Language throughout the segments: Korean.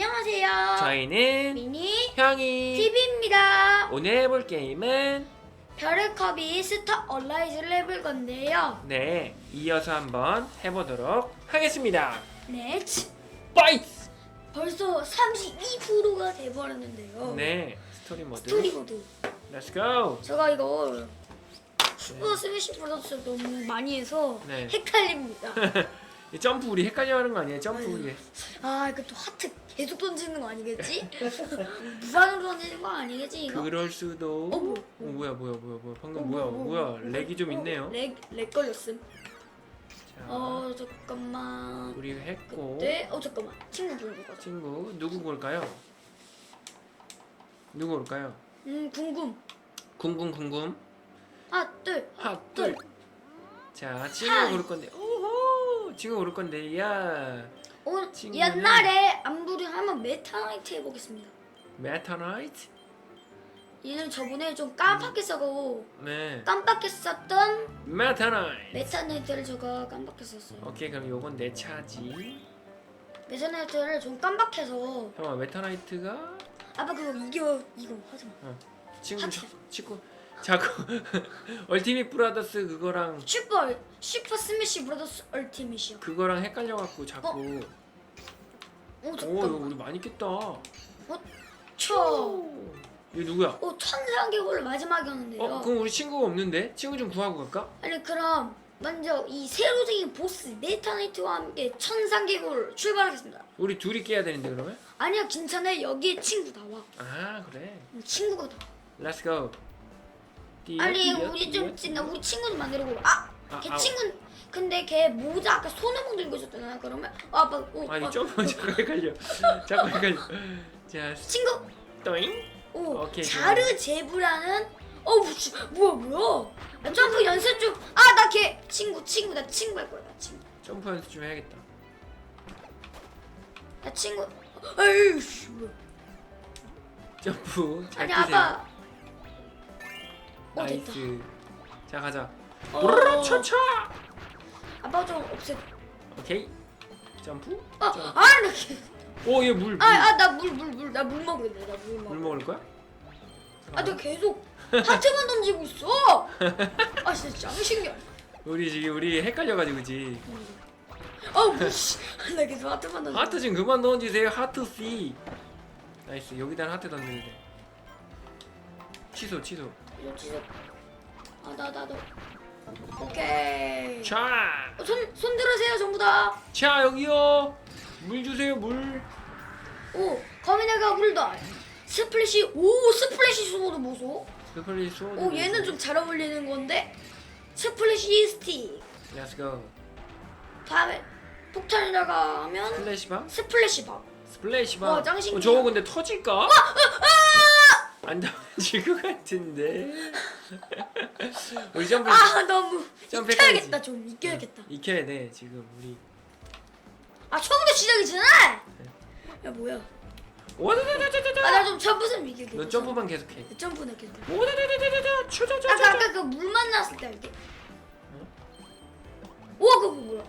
안녕하세요. 저희는 미니 형이 TV입니다. 오늘 해볼 게임은 별의 컵이 스타 얼라이즈를 해볼 건데요. 네 이어서 한번 해보도록 하겠습니다. 네, 치, 파이트! 벌써 32%가 돼버렸는데요. 네 스토리 모드. 스토리 모드. Let's go. 제가 이거 슈퍼 스매시 브라더스 너무 많이 해서 네. 헷갈립니다. 이 점프 우리 헷갈려 하는 거 아니에요? 점프 우리. 아, 이거 또 하트 계속 던지는 거 아니겠지? 무한으로 던지는 거 아니겠지 이거? 그럴 수도. 어, 뭐, 어, 뭐야 뭐야 뭐야 뭐야 방금 어, 뭐야 뭐, 뭐, 뭐야 뭐, 렉이 좀 어, 있네요. 렉, 렉 걸렸음. 자, 어, 잠깐만. 우리 했고 네, 어 잠깐만. 친구 부르는 거죠. 친구 누구 골까요? 누구 올까요? 음, 궁금. 궁금 궁금 하나, 둘. 핫둘 자 친구. 고를 건데 오 호 친구 고를 건데 야 어, 친구는- 옛날에 안부를 한번 메타나이트 해보겠습니다. 메타나이트 얘는 저번에 좀 깜빡했어고 네 깜빡했었던 메타나이트 메타나이트를 제가 깜빡했었어요. 오케이 그럼 요건 내 차지 메타나이트를 좀 깜빡해서 형아 메타나이트가 아빠 그거 이겨 이거 하지 마. 친구 하트. 저- 친구 자꾸 얼티밋 브라더스 그거랑 슈퍼 슈퍼 스매시 브라더스 얼티밋이요. 그거랑 헷갈려갖고 자꾸 오 오 이거 잠깐만. 우리 많이 깼다 쳐. 얘 누구야? 오 천상계골 마지막에 하는데요. 어 그럼 우리 친구가 없는데 친구 좀 구하고 갈까? 아니 그럼 먼저 이 새로 생긴 보스 메타나이트와 함께 천상계골 출발하겠습니다. 우리 둘이 깨야 되는데 그러면? 아니야 괜찮아 여기에 친구 나와. 아 그래 음, 친구가 나. Let's go 띠요, 아니 띠요, 우리 좀 찐나 우리 친구 좀 만들고. 아! 아, 걔 아, 친구 근데 걔 모자 아까 손오공 들고 있었잖아 그러면? 어, 아빠 어, 아니 어, 점프 자꾸 헷갈려. 자꾸 헷갈려. 자 친구. 떠잉? 오 오케이, 자르 제브라는 어 뭐, 지- 뭐야 뭐야? 아, 점프 연습 좀아 나 걔 친구 친구 나 친구 할 거야 나 친구. 점프 연습 좀 해야겠다. 나 친구. 에이씨 뭐야. 점프 잘 아니 뛰세요. 아빠 어 됐다. 나이스. 자 가자. 어, 오르르 아빠 좀 없애. 오케이. 점프 아 아 나 오 얘 물 물. 아, 아, 나 물, 물, 물, 나 물 먹을래, 나물 먹을. 물 먹을 거야? 아, 너 계속 하트만 던지고 있어. 아, 진짜 짱신기해. 우리 지금 우리 헷갈려가지고 그지? 아, 무씨. 나 계속 하트만 던져. 하트 좀 그만 던지세요 하트 C. 나이스. 여기다 하트 던지면 돼. 취소 취소 이거 진짜. 아, 나, 나도. 오케이. 자, 어, 손, 손 들으세요, 전부 다. 자 여기요 물 주세요 물 오, 거미네가 물다. 스플래시, 오, 스플래시 소도 보소. 스플릿 소드 오, 얘는 좀 잘 어울리는 건데. 스플래시 스틱. Let's go 밤에 폭탄에다가 하면 스플래시 밤? 스플래시 밥. 스플래시 밤 와, 짱. 어, 저거 근데 터질까? 안 터질 것 같은데 우리 점프 아, 너무. 점프 익혀야겠다. 좀. 익혀야겠다. 익혀야 돼 지금 우리 아 처음부터 시작이잖아. 야 뭐야? 오다다다다다다 아나 좀 점프선 이기게. 너 점프만 계속해 점프는 괜찮아. 오다다다다다다 아까 아까 그 물 만났을 때 알게. 우와 그거 뭐야?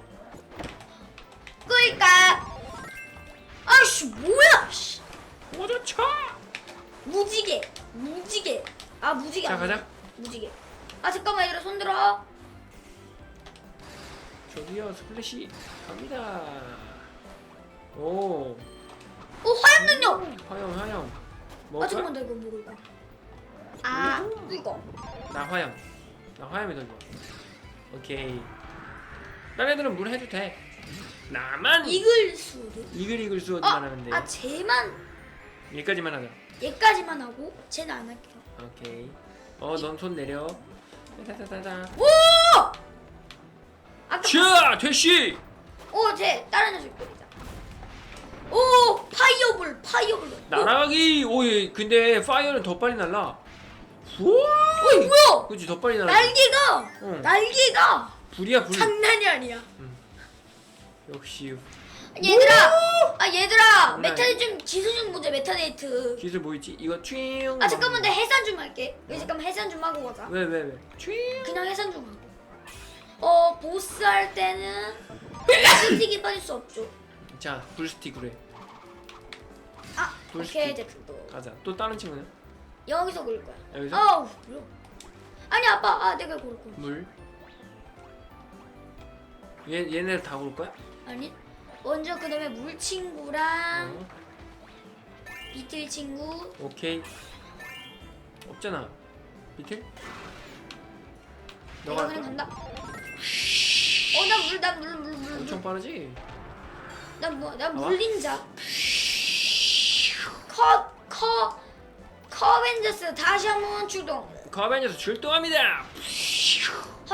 끌까? 아씨 뭐야? 씨. 오다차 무지개 무지개. 아 무지개. 자. 가자 무지개. 아 잠깐만 얘들아 손 들어. 저기요 스플래시 갑니다 오 오 화염 능력. 화염 화염 아 먹을까? 잠깐만 나 이거 먹을 거. 아 음. 이거. 나 화염 나 화염이 더 좋아 오케이 다른 애들은 물 해도 돼 나만 이글 수드. 이글 이글 수어드만 하면 돼 아 쟤만 여기까지만 하자 얘까지만 하고 쟤는 안 할게요. 오케이 어 넌 손 내려 다다다다 오! 아까 자 대시 오, 제 다른 애줄 거리자. 오, 파이어볼, 파이어볼. 날아가기 오 예 근데 파이어는 더 빨리 날라 오, 우와 어, 뭐야? 그치 더 빨리 날아 날개가, 응. 날개가 불이야 불 장난이 아니야. 역시 얘들아, 아 얘들아, 장난 메타네 좀 지수 좀 보자, 메타네이트. 기술 뭐 있지 이거 촤잉 아 잠깐만, 나 해산 좀 할게. 여기 잠깐만 해산 좀 하고 가자. 왜왜왜 촤잉 그냥 해산 좀 하고. 어, 보스 할 때는 스틱이 빠질 수 없죠. 자 불스틱으로 해 오케이 불스틱 됐어. 가자 또 다른 친구는? 여기서 고를 거야. 여기서? 아우 뭐야? 아니 아빠 아 내가 고를 거야. 물 얘, 얘네를 다 고를 거야? 아니 먼저 그 다음에 물 친구랑 어, 비틀 친구. 오케이 없잖아 비틀? 내가 너가 그냥? 간다. 어나물나물물물 엄청 빠르지? 나뭐나 봐봐. 물린자. 컵컵 커벤져스 다시 한번 출동. 가벤에서 출동합니다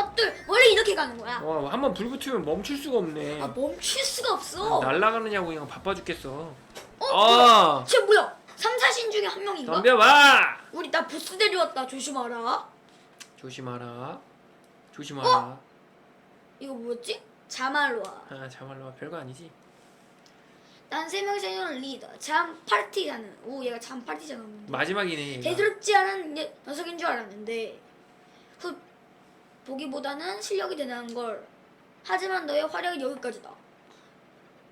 헛들 원래 이렇게 가는 거야. 와한번 불 붙으면 멈출 수가 없네 아 멈출 수가 없어. 날아가느냐고 그냥 바빠 죽겠어 어? 아쟤 뭐야? 삼사신 중에 한 명인가? 덤벼봐 우리 나 보스 데려왔다 조심하라. 조심하라 조심하라 이거 뭐였지? 자말로아. 아 자말로 별거 아니지 난 세 명이서 이는 리더. 잠 파티자는. 오 얘가 잠 파티자는. 마지막이네 얘가. 대수롭지 않은 녀- 녀석인 줄 알았는데 후 보기보다는 실력이 대단한 걸. 하지만 너의 활약은 여기까지다.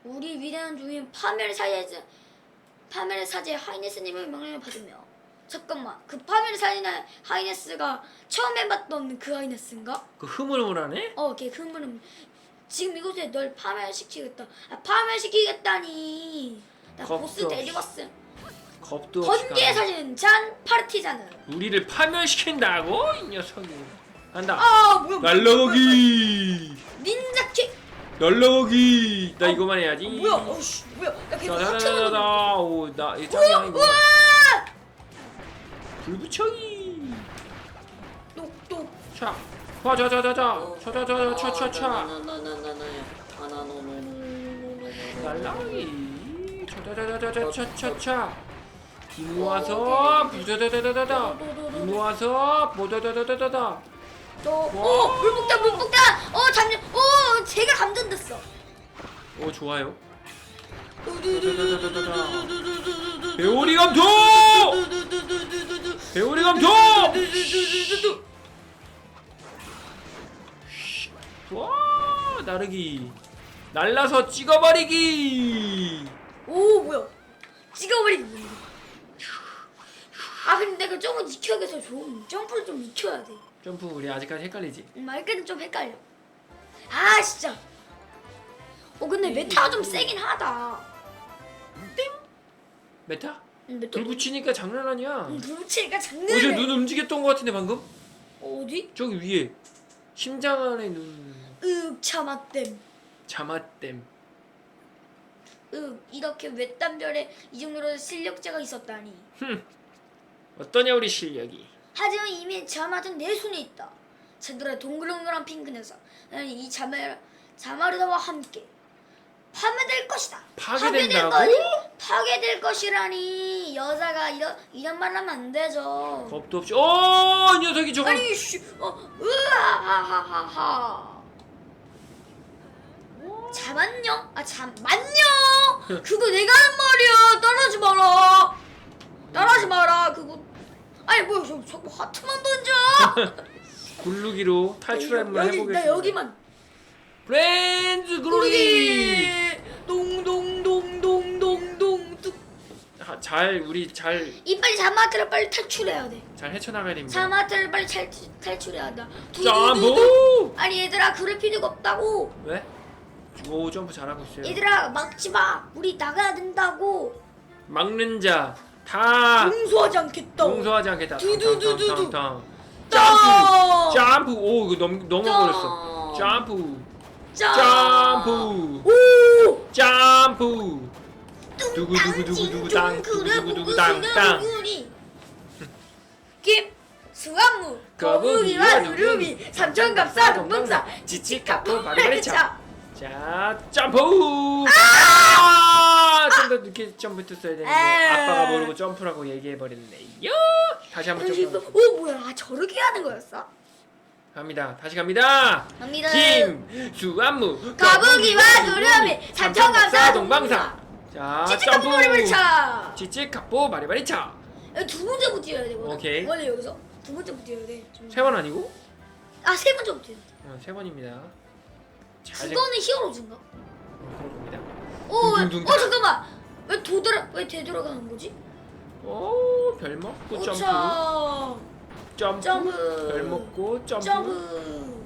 우리 위대한 주인 파멜 사이즈 파멜 사제 하이네스님의 명령을 받으며 잠깐만 그 파멜 사이나 하이네스가 처음에 봤던 그 하이네스인가? 그 흐물흐물하네? 어, 걔 그분은 지금 이곳에 널 파멸시키겠다. 아, 파멸시키겠다니. 나 겁도 보스 없이. 데려왔음. 겁도 없이 가네. 사진 잔 파르티자는. 우리를 파멸시킨다고? 이 녀석이 간다 아, 뭐야? 뭐야, 날라가기 닌자 킥. 날라가기 나 이거만 해야지 아, 뭐야? 어씨, 뭐야? 나 계속 하트만 자자자자자 오나 이거 이거 우와! 불붙여기 똑똑. 차 와자자자자 차자자자 차차차 날라가기 차자자자자 차차차 이모 와서 부자다다다다다 이모 와서 보다다다다다다 또, 오! 와. 물복탄, 물복탄! 어, 잠시, 오! 제가 감전됐어. 오 좋아요. 배우리 감독! 배우리 감독! 와 나르기 날라서 찍어버리기. 오, 뭐야. 찍어버린. 아, 근데 그 조금 익혀야 돼서 좀, 점프를 좀 익혀야 돼. 점프 우리 아직까지 헷갈리지? 음, 말끝은 좀 헷갈려. 아 진짜. 어 근데 메타가 좀 세긴 하다. 메타? 음, 메타. 불 붙이니까 장난 아니야. 음, 불 붙이니까 어제 장난해 눈 움직였던 것 같은데 방금? 어디? 저기 위에. 심장 안에 눈. 윽 참았댐 자맛댐 윽 이렇게 외딴별에 이 정도로 실력자가 있었다니. 어떠냐 우리 실력이 하지만 이미 자마는 내 손에 있다. 제들의 동그랑그랑 핑크 녀석. 나는 이 자마 자마르다와 함께 파괴될 것이다. 파괴된다고? 파괴될 것- 파괴될 것이라니 여자가 이런 이런 말 하면 안 되죠. 겁도 없이 어이 녀석이 저거 아니 씨, 어, 으아하하하하. 잠안녕? 아 잠만녕? 그거 내가 한 말이야. 따라하지 마라. 따라하지 마라. 그거 아니 뭐야 저 자꾸 하트만 던져. 굴르기로 탈출을 여기 해보겠습니다 나 여기만 굴르기 구르기 동동동동동동 뚝. 아, 잘 우리 잘 잘 이빨이 자마트를 빨리 탈출해야 돼. 헤쳐나가야 됩니다 자마트를 빨리 탈, 탈출해야 한다. 점프 두두두두. 아니 얘들아 그럴 필요가 없다고. 왜? 오 점프 잘하고 있어요 얘들아 막지 마. 우리 나가야 된다고. 막는 자 다 용서하지 않겠다. 용서하지 않겠다. 두두두두두. 탕탕탕탕탕 점. 점프. 오 이거 넘 넘어버렸어. 점프. 점프. 오. 점프. 두구두구두구두구 땅, 두구두구두구 땅, 땅. 김 수완무 거북이와 누르미 삼천갑사 동동사. 지치카푸 바리바리차. 차 자 점프! 아 좀 더 늦게 점프 했어야 되는데 아. 아빠가 모르고 점프라고 얘기해 버렸네요. 다시 한번 점프 오 뭐야? 아, 저렇게 하는 거였어? 갑니다. 다시 갑니다. 갑니다. 김 수안무. 거북이와 누르미 삼천갑사 동방사. 자 찌찌카푸 점프 머리물차. 지치카푸 바리바리차. 두 번째부터 뛰어야 되거든 오케이. 원래 여기서. 두 번째부터 뛰어야 돼 세 번 아니고? 아세 번째부터 뛰어야 돼. 어, 세 번입니다. 잘 그거는 히어로즈인가? 생- 어, 겁니다 둥둥둥. 어 잠깐만 왜 도돌아 왜 되돌아가는 거지? 오, 별 먹고 점프. 오차 점프. 점프. 별 먹고 점프. 점프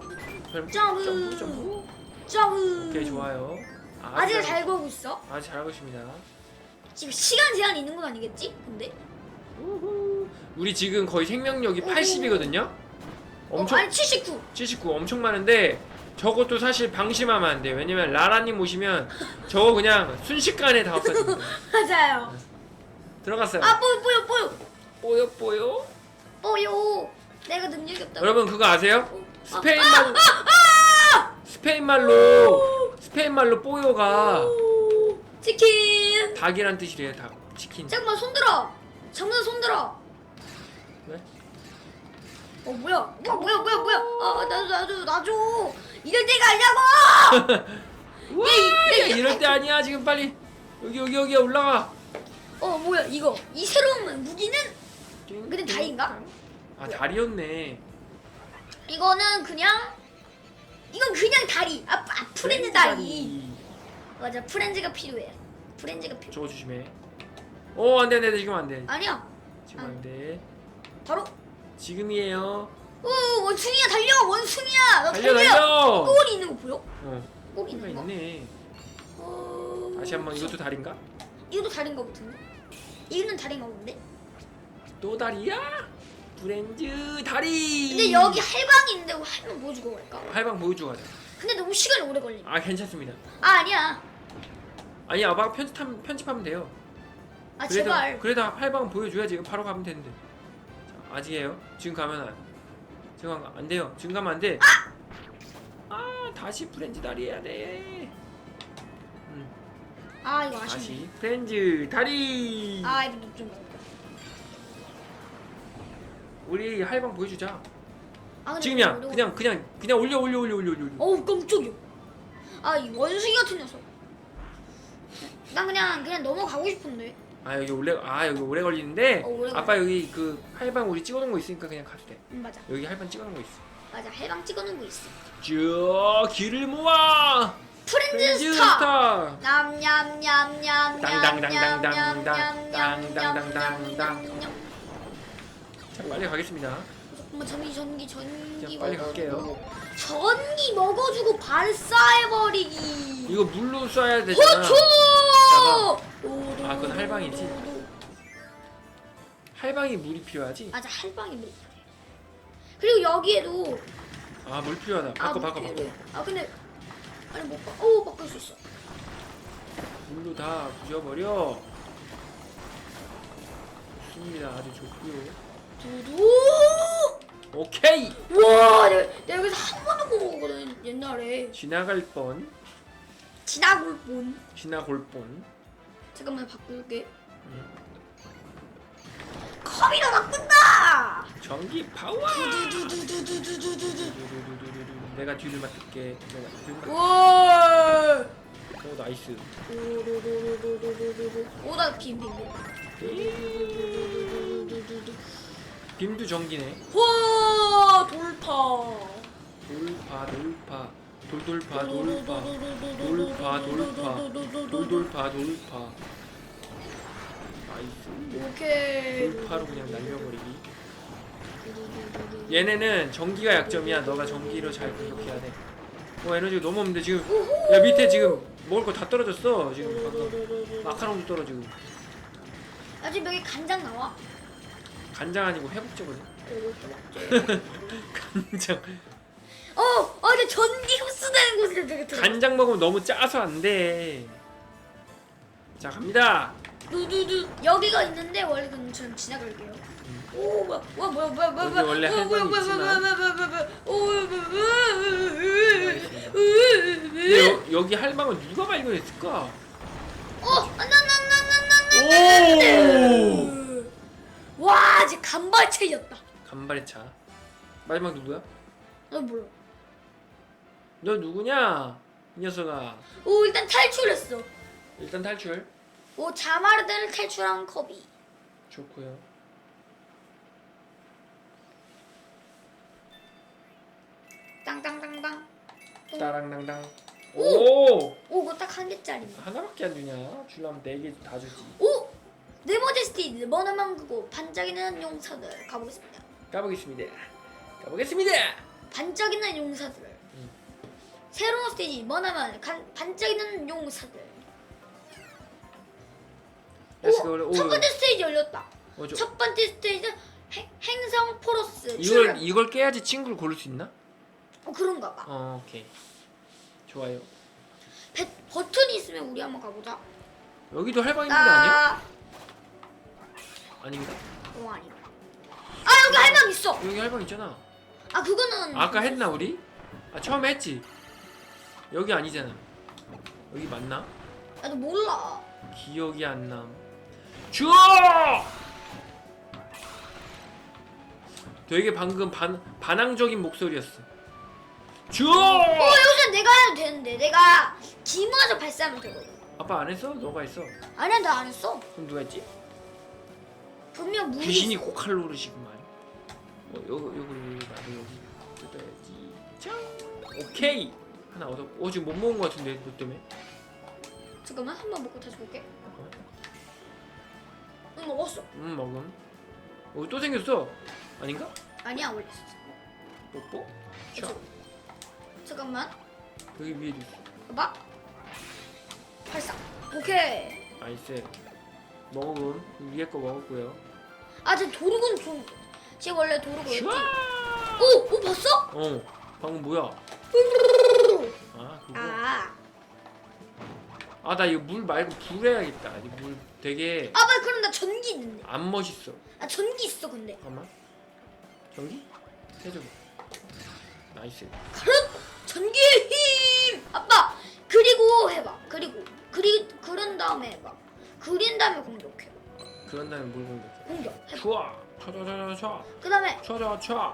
별 먹고 점프. 점프 점프. 점프. 오케이, 좋아요. 아직 잘- 잘 가고 있어. 아주 잘하고 있습니다. 지금 시간 제한 있는 건 아니겠지? 근데 우후. 우리 지금 거의 생명력이 오호. 80이거든요. 엄청 어, 아니 79. 79 엄청 많은데 저것도 사실 방심하면 안 돼요. 왜냐면 라라님 오시면 저거 그냥 순식간에 다 없어집니다. 맞아요. 들어갔어요. 아 뽀요 뽀요 뽀요 뽀요 뽀요. 뽀요. 내가 능력이 없다. 여러분 그거 아세요? 어. 스페인 말 스페인 말로 스페인 말로 뽀요가 오, 치킨. 닭이란 뜻이래요. 닭 치킨. 잠깐만 손 들어. 잠깐 손 들어. 왜? 어 뭐야? 뭐야 뭐야 뭐야 뭐야? 아 나도 나도 나줘. 이럴 때가 아니라고. 예. 이럴 때 아니야. 지금 빨리 여기 여기 여기 올라가. 어 뭐야 이거 이 새로운 무기는 근데 다리인가? 아 다리였네. 이거는 그냥 이건 그냥 다리. 아, 아 프렌즈 다리. 맞아 프렌즈가 필요해. 프렌즈가 필요. 저거 조심해. 오 안돼 안돼 지금 안돼. 아니야. 지금 안돼. 바로 지금이에요. 오 원숭이야 달려 원숭이야 너 달려 달려. 달려. 꼬리 있는 거 보여? 어. 꼬리 있는 거? 있네. 어... 다시 한번 이것도 다리인가? 이것도 다른가 보던데? 이거는 다른가 본데? 또 다리야? 브랜즈 다리. 근데 여기 할방이 있는데 할방 보여주고 갈까? 할방 보여주고 가자. 근데 너무 시간이 오래 걸리네 아 괜찮습니다. 아 아니야 아니 아빠 편집하면 편집하면 돼요. 아 그래도 제발 그래도 할방 보여줘야지 바로 가면 되는데. 자, 아직이에요. 지금 가면 안. 지금 안 돼요. 지금 가면 안 돼. 아 다시 브랜즈 다리 해야 돼. 음, 아 이거 아쉽네 다시 브랜즈 다리. 아 이거 좀 우리 할방 보여주자. 아, 근데 지금이야. 어려워. 그냥 그냥 그냥 올려 올려 올려 올려 올려. 올려. 어우 깜짝이야 아이 원숭이 같은 녀석 난 그냥 그냥 넘어가고 싶은데 아 여기 오래 아 여기 오래 걸리는데 어, 오래 아빠 여기 그 할방 우리 찍어놓은 거 있으니까 그냥 가도 돼. 음, 맞아 여기 할방 찍어놓은 거 있어. 맞아 해방 찍어놓은 거 있어 쭉 길을 모아. 프렌즈 스타 스타. 냠냠냠냠냠냠냠냠냠냠냠냠냠냠 자 빨리 가겠습니다. 잠깐만 전기 전기 전기 자, 빨리 먹어. 갈게요. 전기 먹어주고 발사해버리기 이거 물로 쏴야 되잖아. 호초 아, 그건 할방이지. 할방이 물이 필요하지. 맞아 할방이 물 그리고 여기에도 아 물 필요하다. 바꿔 물 바꿔 바꿔. 필요해. 아 근데 아니 못 바. 오 바꿀 수 있어. 물로 다 부셔버려. 좋습니다. 아주 좋고요. 두두. 오케이. 와 내가, 내가 여기서 한 번도 못 먹었거든 옛날에. 지나갈 뻔. 지나골 본. 지나골 뻔. 잠깐만 바꿀게. 음. 컵이라 바꾼다. 전기 파워. 두두두두두두두두두. 두두두두두두. 내가 뒤를 맡을게. 내가 뒤를 맡. 와. 오 나이스. 오나 빔 빔. 빔도 전기네. 와 돌파. 돌파 돌파 돌돌파 돌파 돌파 돌파 돌돌파 돌파. 나이스. 오케이. 돌파로 그냥 날려버리기. 얘네는 전기가 약점이야. 너가 전기로 잘 공격해야 돼. 어 에너지가 너무 없는데 지금 야 밑에 지금 먹을 거 다 떨어졌어. 지금 방금 마카롱도 떨어지고 아직 여기 간장 나와. 간장 아니고 회복제거든. 간장 어, 어, 근데 전기 흡수되는 곳이 되게 들어. 간장 먹으면 너무 짜서 안 돼. 자 갑니다. 두두두 여기가 있는데 원래 그럼 전 지나갈게요. 오 뭐야 와 뭐야 뭐야 뭐야 뭐야 원래 뭐야, 뭐야, 뭐야, 있지만. 뭐야, 뭐야, 뭐야, 뭐야, 오, 뭐야, 뭐야, 근데 여, 여기 할방은 누가 발견했을까? 어, 나나나나나나. 오! 와, 이제 간발체였다. 간발의 차. 마지막 누구야? 나 몰라. 너 누구냐? 이 녀석아. 오, 일단 탈출했어. 일단 탈출. 오, 자마르드를 탈출한 커비. 좋고요. 땅땅땅땅. 따랑당당. 오! 오 이거 딱 한 개짜리. 하나밖에 안 주냐? 주려면 네개다 주지. 오 네모제 스티드 머나만 그고 반짝이는 용사들 가보겠습니다. 가보겠습니다. 가보겠습니다. 반짝이는 용사들. 음. 새로운 스테이지 머나만 간, 반짝이는 용사들. 오, 첫 번째 스테이지 열렸다. 어, 저, 첫 번째 스테이지는 행, 행성 포로스. 이걸. 이걸 깨야지 친구를 고를 수 있나? 어 그런가 봐. 어, 오케이. 좋아요. 배, 버튼이 있으면 우리 한번 가보자. 여기도 할방 있는 데 아니야? 아, 아닌가? 어 아니다. 아 여기 할방 있어. 여기 할방 있잖아. 아 그거는 아까 했나 우리? 아 처음에 했지. 여기 아니잖아. 여기 맞나? 나도 몰라. 기억이 안 남. 주! 되게 방금 반 반항적인 목소리였어. 주! 어 여기서 내가 해도 되는데 내가 기모아서 발사하면 되거든. 아빠 안 했어? 너가 했어. 아니야 나 안 했어. 그럼 누가 했지? 분명 물이 귀신이 있어. 고칼로르시구만. 어, 요 요거 나도 여기 뜯어야지. 짱. 오케이. 하나 얻어. 어 지금 못 먹은 것 같은데 너 때문에. 잠깐만 한 번 먹고 다시 볼게. 응 먹었어. 음 먹음. 어또 생겼어. 아닌가? 아니야 원래 있었어. 뽀뽀. 자 그치? 잠깐만. 여기 위에도 있어. 봐봐. 발사. 오케이. 나이스. 먹음. 위에 거 먹었고요. 아, 저 도르군 좀. 쟤 원래. 슈아. 오, 오 봤어? 어. 방금 뭐야? 아 그거. 아, 아 나 이거 물 말고 불 해야겠다. 이 물 되게 아, 맞 그럼 나 전기 있는데. 안 멋있어. 아, 전기 있어 근데. 잠깐만. 전기? 해줘. 나이스. 전기의 힘. 아빠. 그리고 해봐. 그리고 그리 그런 다음에 해봐. 그린 다음에 공격해. 그런 다음에 물 공격해. 공격. 해봐. 촤. 촤촤촤촤. 그 다음에 촤촤 촤.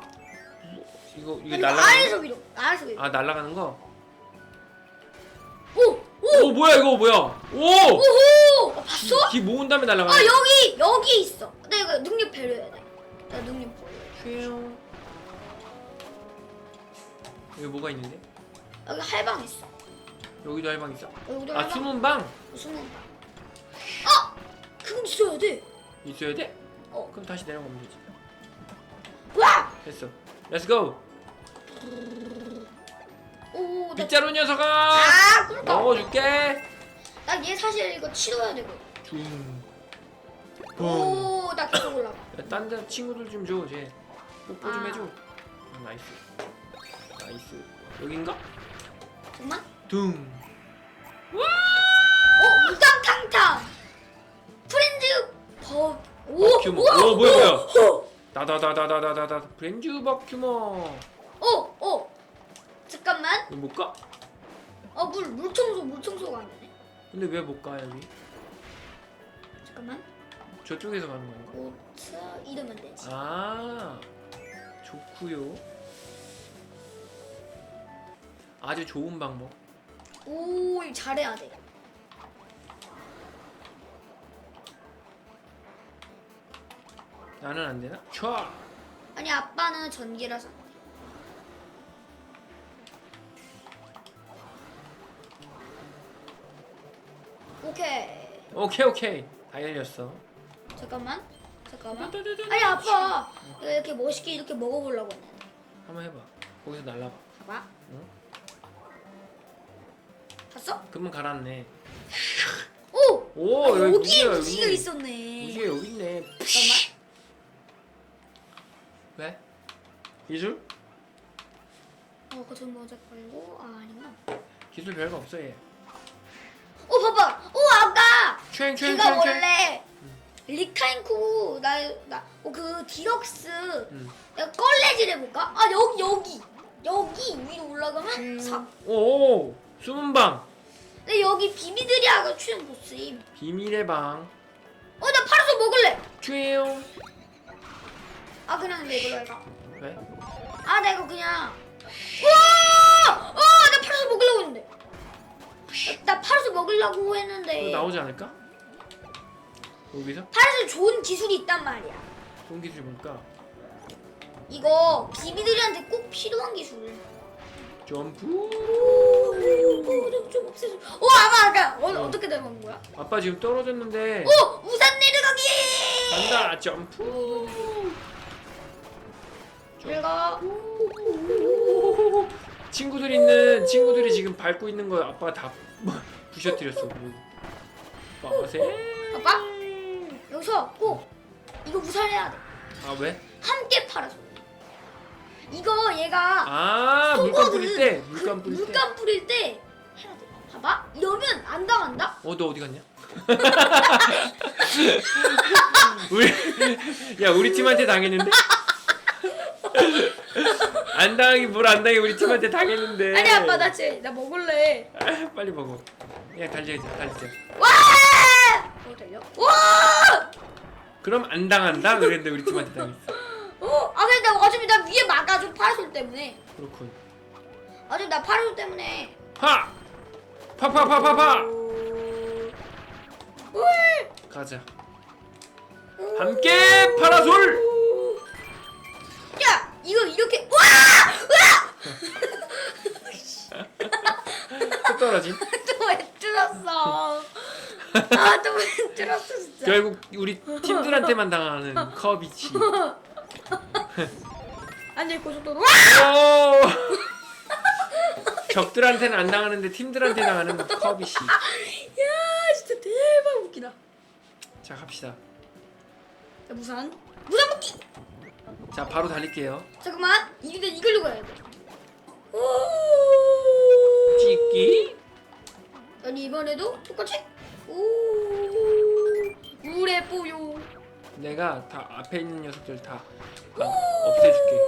이거 이게 아니면 날라가는 아래에서 거? 위로. 아래에서 위로. 아 날라가는 거? 오, 오, 오 뭐야 이거 뭐야? 오! 오호. 어, 봤어? 기 모은 다음에 아 날라가는 여기 여기 있어. 내가 능력 배려해야 돼. 나 능력 배려. 거. 여기 뭐가 있는데? 여기 할방 있어. 여기도 할방 있어? 여기도 아 할방. 숨은 방 숨은 방. 아, 그건 있어야 돼. 있어야 돼? 어. 그럼 다시 내려가면 되지. 와. 됐어. 렛츠 고. 오, 나, 빗자루 녀석아. 아, 꿀떡. 넣어줄게. 나 얘 사실 이거 치워야 되고. 중. 오, 나 계속 올라가. 딴데 친구들 좀 줘, 쟤. 뽀뽀 좀 아. 해줘. 아, 나이스. 나이스. 여긴가? 정말? 둥. 와! 어, 오, 무당탕탕. 프렌즈 법. 오, 버큐머. 우와, 오, 뭐야, 뭐야. 오, 나다다다다다다다. 브랜즈 버큐머. 오, 오, 잠깐만. 못 가? 어, 물, 물 청소, 물 청소가 안 되네. 근데 왜 못 가, 여기? 잠깐만. 저쪽에서 가는 건가? 오트 이러면 되지. 아, 좋구요. 아주 좋은 방법. 오, 이거 잘해야 돼. 나는 안 되나? 촤! 아니, 아빠는 전기라서. 오케이. 오케이. 다 열렸어. 잠깐만. 잠깐만. 아니 아빠 내가 이렇게 멋있게 이렇게 먹어보려고. 한번 해봐. 거기서 날라봐. 봐봐. 응? 봤어? 금방 가라앉네. 오! 오, 아, 여기 여기에 무기가 무기가 여기. 있었네. 무기가 여기 있네. 잠깐만. 왜? 기술? 어, 그전 모자 걸고 아 아니구나. 기술 별거 없어 얘. 오 봐봐. 오 촤eng 촤eng 걔가 촤eng 촤eng. 원래 리카인쿠 나나그 디럭스 응. 내가 걸레질 해볼까? 아 여기 여기 여기 위로 올라가면 사. 오, 숨은 방. 근데 여기 비비들이 아까 추는 보스임. 비밀의 방. 어나 파라솔 먹을래. 촤용. 아 그냥 근데 이걸로 해가. 왜? 아, 나 이거 그냥. 우와! 어, 나 파라솔 먹으려고 했는데. 나 파라솔 먹으려고 했는데. 나오지 않을까? 여기서? 파라솔 좋은 기술이 있단 말이야. 좋은 기술이 뭘까? 이거 비비들이한테 꼭 필요한 기술. 점프. 오좀 없애줘. 오 아빠 아까 어, 어떻게 들어간 거야? 아빠 지금 떨어졌는데 오 우산 내려가기. 간다. 점프. 내가 친구들 있는 친구들이 지금 밟고 있는 거 아빠가 다 부셔뜨렸어. 빠세. 아빠 여기서 꼭 이거 우산해야 돼. 아 왜? 함께 팔아서. 이거 얘가 아 물감 뿌릴 때 그 물감 뿌릴 때. 물감 뿌릴 때 해야 돼. 봐봐. 이러면 안 당한다. 어 너 어디 갔냐? 우리 야 우리 팀한테 당했는데? 안 당하기 뭘 안 당해 우리 팀한테 당했는데. 아니 아빠 나 쟤, 나 먹을래. 아, 빨리 먹어. 그냥 달려야지 달리자. 와! 어 달려? 와! 그럼 안 당한다 그랬는데 우리 팀한테 당했어. 어? 아 근데 나 어차피 나 위에 막아줘 파라솔 때문에. 그렇군. 어차피 나 파라솔 때문에. 파! 파파파파파! 왜? 가자. 함께 파라솔! 야 이거 이렇게 와! 또 떨어짐. 또 왜 뚫었어? 아또왜 뚫었어 진짜. 결국 우리 팀들한테만 당하는 커비치. 아니 고속도로. 와! 오! 적들한테는 안 당하는데 팀들한테 당하는 커비씨. 야 진짜 대박 웃기다. 야자 갑시다. 무산 무산 먹기. 자 바로 달릴게요. 잠깐만 이거 이걸로 가야 돼. 오. 찍기. 아니 이번에도 똑같이. 오. 물에 뽀요. 내가 다 앞에 있는 녀석들 다 아, 없애줄게.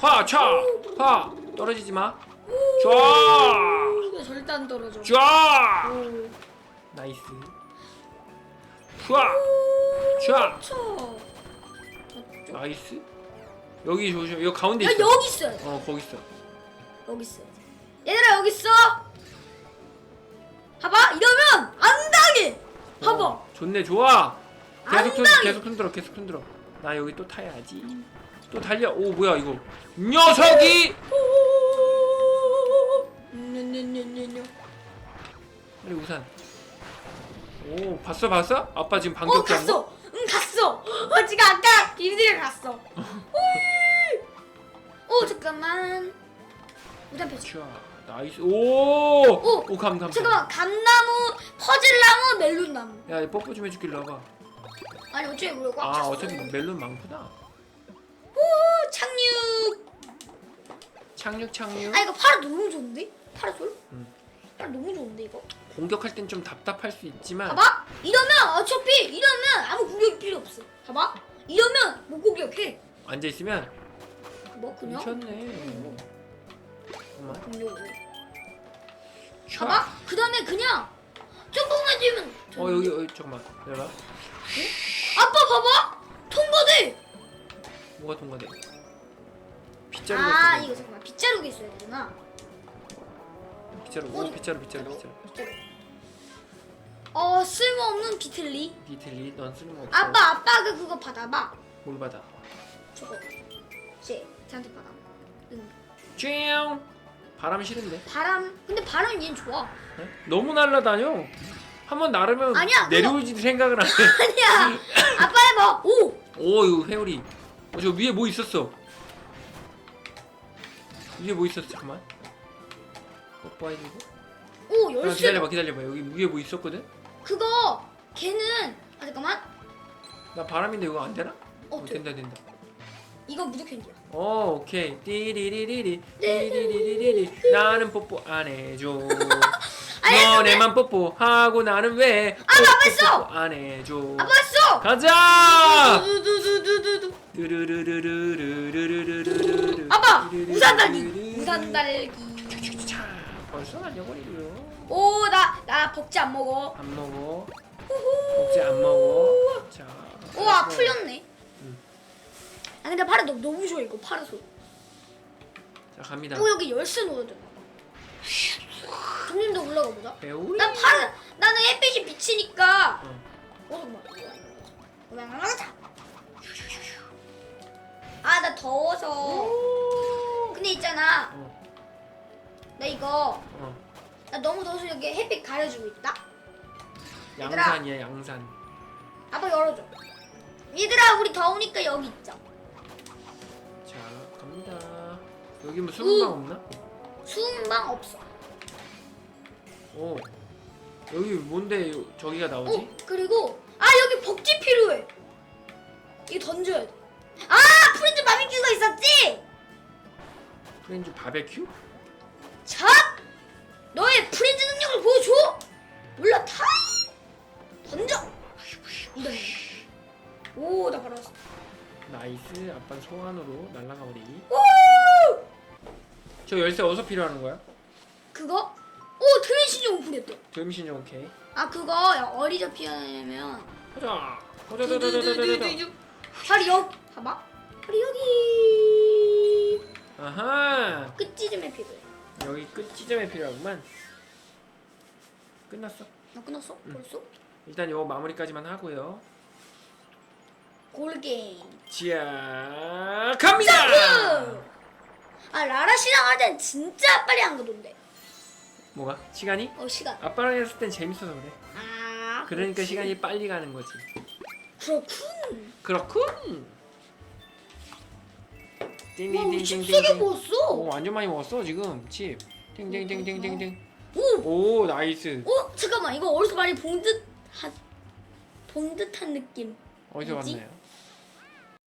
화, 차, 화. 떨어지지 마. 쫙, 이거 절대 안 떨어져. 쫙. 오. 나이스. 쫙. 쳐. 나이스. 여기 조심. 여기 가운데 야 있어. 여기 있어야 돼. 어 거기 있어. 여기 있어. 얘들아 여기 있어. 봐봐 이러면 봐봐. 어, 좋네 좋아. 안 계속 흔. 계속 흔들어 계속 흔들어. 나 여기 또 타야지. 또 달려. 오 뭐야 이거. 녀석이. 빨리 우산. 오 봤어 봤어? 아빠 지금 어 반격한 거? 갔어. 응 갔어. 어 지금 아까 비비디가 갔어. 어이. 어 잠깐만. 우산. 자, 나이스. 오. 오! 오감 감. 잠깐만 감나무, 퍼즐나무, 멜론나무. 야, 이 뽀뽀 좀 해주길 나봐. 아니 어차피 우리 꽉 아, 찼어. 어차피 멜론 많구나. 오 착륙. 착륙 착륙. 아 이거 파라 너무 좋은데? 파라솔? 응. 파라 너무 좋은데 이거? 공격할 땐 좀 답답할 수 있지만. 봐봐. 이러면 어차피 이러면 아무 공격이 필요 없어. 봐봐. 이러면 못 공격해. 앉아 있으면 뭐 그냥? 미쳤네. 응, 촤. 봐봐. 그 다음에 그냥 점프만 뛰면. 어 여기 여기 잠깐만. 내가 아빠 봐봐. 통과돼. 뭐가 통과돼? 빗자루가 아 있거든. 이거 잠깐만 빗자루가 있어야 되구나. 빗자루. 오 어디? 빗자루 빗자루 빗자루. 빗자루. 어 쓸모없는 비틀리. 비틀리 넌 쓸모없어. 아빠 아빠가 그거 받아봐. 뭘 받아? 저거. 쟤 쟤한테 받아. 응. 쥐용. 바람 싫은데? 바람. 근데 바람 얘는 좋아. 네? 너무 날라다녀. 한번 나르면 아니야, 내려오지 생각을 안 해. 아니야. 아빠 해봐. 오. 오 이거 회오리 어, 저 위에 뭐 있었어 위에 뭐 있었어 잠깐만 뽀뽀해주고 오 아, 열쇠. 기다려봐 기다려봐 여기 위에 뭐 있었거든 그거 걔는 아 잠깐만. 나 바람인데 이거 안 되나? 어 어, 돼. 된다 된다 이거 무조건이야. 어 오케이 띠리리리리 띠리리리리 나는 뽀뽀 안 해줘 너네만 뽀뽀하고 나는 왜 아, 뽀뽀 했어! 뽀뽀 안 해줘 아빠 했어. 가자 두두두두두두. 르르르르르르르르르르 아빠 우산 달기. 우산 달기. 차 벌써 날려버리고요 오 나 나 복지 안 먹어. 안 먹어 후후. 먹지 안 먹어 자 우와 풀렸네. 응. 아 근데 파라 너 너무 좋아 이거 파라솔. 자 갑니다 오 여기 열쇠 넣어줘. 좀좀 더 올라가 보자. 배우리 난 파라 나는 햇빛이 비치니까. 어. 어 잠깐만. 올라가자. 아나 더워서. 근데 있잖아. 어. 나 이거 어 나 너무 더워서 여기 햇빛 가려주고 있다. 얘들아. 양산이야 양산 아빠 열어줘. 얘들아 우리 더우니까 여기 있자. 자 여기 뭐 수분방 우. 없나? 수은방 없어. 오 여기 뭔데 저기가 나오지? 어 그리고 아 여기 복지 필요해. 이거 던져야 돼. 아 프렌즈 바비큐가 있었지. 프렌즈 바베큐? 자 너의 프렌즈 능력을 보여줘. 몰라 타이 던져. 이런. 오나 바로 왔어. 나이스 아빠 소환으로 날라가 버리기 오 저 열쇠 어디서 필요하는 거야? 그거? 오 트랜시즌 오픈했대. 좀 오케이 아 그거 어리저 피하면 가자 가자 가자 가자 가자 가자 바로 여기 봐봐. 바로 여기 아하 끝지점에 필요해. 여기 끝 지점에 필요하구만 끝났어 나 끝났어? 응. 벌써? 일단 요 마무리까지만 하고요 골 게임. 지야 갑니다 점프! 아 라라 시장 할땐 진짜 빨리 안 가던데. 뭐가? 시간이? 어 시간. 아빠랑 했을 땐 재밌어서 그래 아 그러니까 그렇지. 시간이 빨리 가는 거지 그렇군. 그렇군 와 우리 칩 세개 먹었어. 오 완전 많이 먹었어 지금 칩 띵띵띵띵띵띵 오, 오 나이스 어 잠깐만 이거 어디서 많이 본 듯한 본 듯한 느낌. 어디서 뭐지? 봤나요?